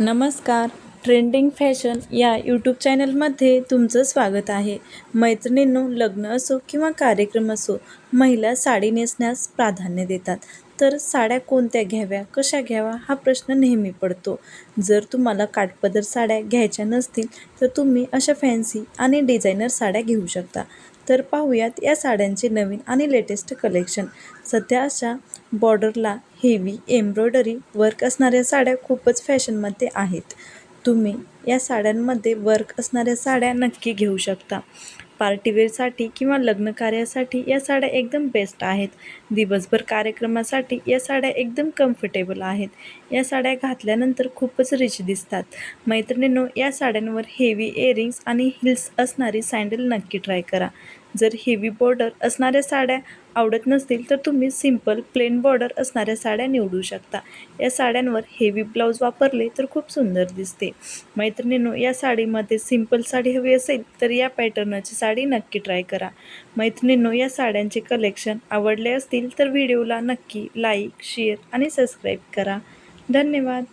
नमस्कार. Trending fashion या YouTube चॅनलमध्ये तुमचं स्वागत आहे. मैत्रिणींनो लग्न असो किंवा कार्यक्रम असो महिला साडी नेसण्यास प्राधान्य देतात. तर साड्या कोणत्या घ्याव्या? कशा घ्याव्या हा प्रश्न नेहमी पडतो. जर तुम्हाला काटपदर साड्या घ्यायच्या नसतील तर तुम्ही अशा फॅन्सी आणि डिझायनर साड्या घेऊ शकता. तर पाहूयात या साड्यांचे नवीन आणि लेटेस्ट कलेक्शन. सध्या अशा बॉर्डरला हेवी एम्ब्रॉयडरी वर्क असणाऱ्या साड्या खूपच फॅशनमध्ये आहेत. तुम्ही या साड्यांमध्ये वर्क असणाऱ्या साड्या नक्की घेऊ शकता. पार्टीवेअरसाठी किंवा लग्न कार्यासाठी या साड्या एकदम बेस्ट आहेत. दिवसभर कार्यक्रमासाठी या साड्या एकदम कम्फर्टेबल आहेत. या साड्या घातल्यानंतर खूपच रिच दिसतात. मैत्रिणींनो या साड्यांवर हेवी इयरिंग्स आणि हिल्स असणारी सँडल नक्की ट्राय करा. जर हेवी बॉर्डर असणाऱ्या साड्या आवडत नसतील तर तुम्ही सिंपल प्लेन बॉर्डर असणाऱ्या साड्या निवडू शकता. या साड्यांवर हेवी ब्लाऊज वापरले तर खूप सुंदर दिसते. मैत्रिणींनो या साडीमध्ये सिंपल साडी हवी असेल तर या पॅटर्नची साडी नक्की ट्राय करा. मैत्रिणींनो या साड्यांचे कलेक्शन आवडले असतील तर व्हिडिओला नक्की लाईक शेअर आणि सबस्क्राईब करा. धन्यवाद!